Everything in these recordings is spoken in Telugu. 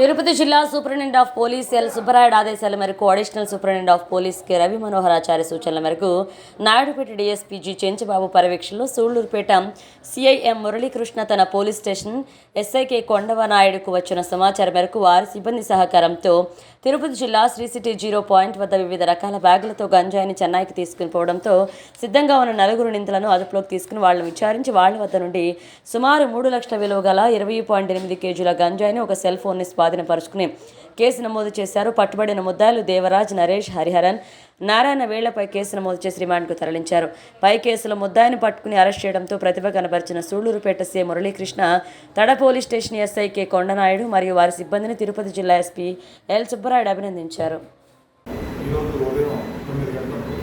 తిరుపతి జిల్లా superintendent of police L Subbarayudu ఆదేశాల మేరకు additional superintendent of police K Ravi Manoharacharya సూచనల మేరకు నాయుడుపేట డీఎస్పీ జి చెంచబాబు పర్యవేక్షణలో సూళ్ళూరుపేట సిఐఎం మురళీకృష్ణ తన పోలీస్ స్టేషన్ ఎస్ఐకే కొండవ నాయుడుకు వచ్చిన సమాచారం మేరకు వారి సిబ్బంది సహకారంతో తిరుపతి జిల్లా శ్రీ సిటీ జీరో పాయింట్ వద్ద వివిధ రకాల బ్యాగులతో గంజాయిని చెన్నైకి తీసుకుని పోవడంతో సిద్ధంగా ఉన్న నలుగురు నిందితులను అదుపులోకి తీసుకుని వాళ్ళని విచారించి వాళ్ళ వద్ద నుండి సుమారు మూడు లక్షల విలువ గల ఇరవై పాయింట్ ఎనిమిది కేజీల గంజాయిని ఒక సెల్ ఫోన్ని స్వాధీనపరుచుకుని కేసు నమోదు చేశారు. పట్టుబడిన ముద్దాయిలు దేవరాజ్ నరేష్ హరిహరన్ నారాయణ వేళ్ళపై కేసు నమోదు చేసి రిమాండ్కు తరలించారు. పై కేసులో ముద్దాయిని పట్టుకుని అరెస్ట్ చేయడంతో ప్రతిభ కనబరిచిన Sullurpeta CM Muralikrishna Tada police station SI K Kondanaidu మరియు వారి సిబ్బందిని తిరుపతి జిల్లా ఎస్పీ ఎల్ సుబ్బరాయుడు అభినందించారు. సమాచారం మేరకు తొమ్మిది గంటలకు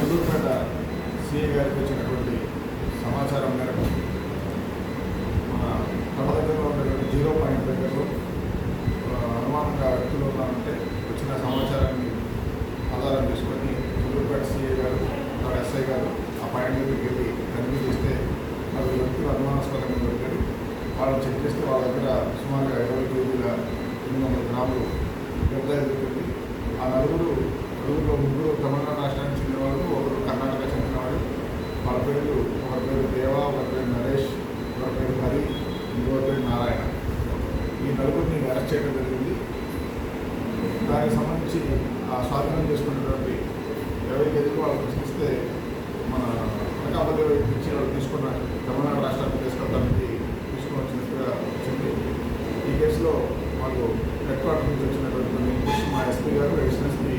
సుదూర్పేట సిఐ గారికి వచ్చినటువంటి సమాచారం మేరకు మన తమ దగ్గరలో ఉన్నటువంటి దగ్గరలో అనుమానంగా వ్యక్తులు ఉన్నారంటే వచ్చిన సమాచారాన్ని ఆధారం చేసుకొని సుదూర్పేట సిఐ గారు మన ఎస్ఐ గారు ఆ పాయింట్ దగ్గరికి వెళ్ళి తనిఖీ చేస్తే వాళ్ళ వ్యక్తులు అనుమానాస్పదంగా దొరికారు వాళ్ళని చెక్ చేస్తే వాళ్ళ దగ్గర సుమారుగా ఇరవై కేజీల ఎనిమిది వందల గ్రాములు వ్యవసాయం దొరికింది ఆ నలుగురు నలుగురులో ముగ్గురు తమిళనాడు రాష్ట్రానికి చెందినవాడు ఒకరు కర్ణాటక చెందినవాడు వాళ్ళ. పేర్లు ఒకరి పేరు దేవ ఒకరి పేరు నరేష్ ఒకరి పేరు హరి ఇంకొకరి పేరు నారాయణ. ఈ నలుగురిని అరెస్ట్ చేయడం జరిగింది. దానికి సంబంధించి ఆ స్వాధీనం చేసుకున్నటువంటి ఎవరికి కేజీలు వాళ్ళు చూస్తే మన అనకాపల్లి నుంచి వాళ్ళు తీసుకున్న తమిళనాడు రాష్ట్రానికి తీసుకెళ్ళడానికి తీసుకుని వచ్చినట్టుగా వచ్చింది. ఈ కేసులో మాకు హెడ్ క్వార్టర్ నుంచి వచ్చినటువంటి కొన్ని మా ఎస్పీ గారు అడిషనల్ ఎస్పీ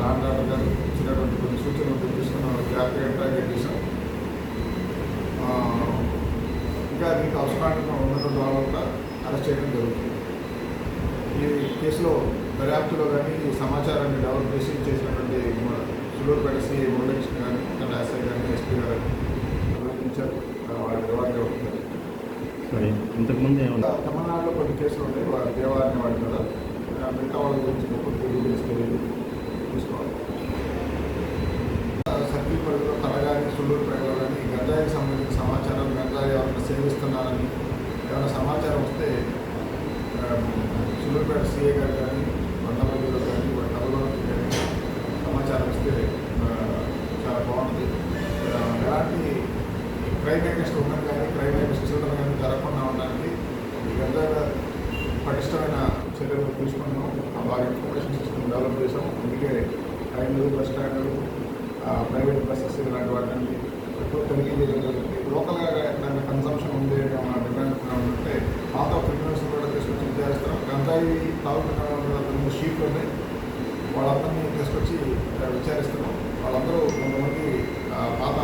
రామ్ రావు గారు ఇచ్చినటువంటి కొన్ని సూచనలు తీసుకున్న. జాగ్రత్తగా ట్రాక్ చేశాం ఇంకా దీనికి అవసరానికి ఉన్నటువంటి వాళ్ళు కూడా అరెస్ట్ చేయడం జరుగుతుంది. ఈ కేసులో దర్యాప్తులో కానీ ఈ సమాచారాన్ని డెవలప్ చేసి చేసినటువంటి సులూరుపేట సిఐ మురళీకృష్ణ కానీ అక్కడ ఎస్ఐ కానీ ఎస్పీ గారు అభినందించారు వాళ్ళ రివార్డ్ సరే ఇంతకుముందు ఏమన్నా? తమిళనాడులో కొన్ని కేసులు ఉన్నాయి. వాళ్ళ దేవాలయం వాడి కదా మిగతా వాళ్ళ గురించి గొప్ప తెలియదు. చూసుకోవాలి సర్కిల్ పరిధిలో తరగాని సుళ్ళూరుపేటలో కానీ ఈ గంజాయికి సంబంధించిన సమాచారం గంజాయి ఎవరైనా సేవిస్తున్నారని ఏమైనా సమాచారం వస్తే సుళ్ళూరుపేట సీఏ గారు కానీ వందమందిలో కానీ డబ్బులోకి కానీ సమాచారం ఇస్తే చాలా బాగుంది ఎలాంటి క్రైమ్ అగెన్స్ట్ ఉమెన్ కానీ క్రైమ్ అగెన్స్ట్ చిల్డ్రన్ కానీ జరగకుండా ఉండడానికి ఈ పటిష్టమైన చర్యలు తీసుకున్నాం ఆ బాగా ఇన్ఫర్మేషన్ సిస్టమ్ డెవలప్ చేసాం అందుకే ట్రైన్లు బస్ స్టాండ్లు ప్రైవేట్ బస్సెస్ ఇలాంటి వాటిని ఎక్కువ తనిఖీ చేయడం జరుగుతుంది. నాలుగు మూడు షీట్లు ఉన్నాయి. వాళ్ళందరినీ తీసుకొచ్చి విచారిస్తున్నాం. వాళ్ళందరూ కొంతమంది ఆ, పాత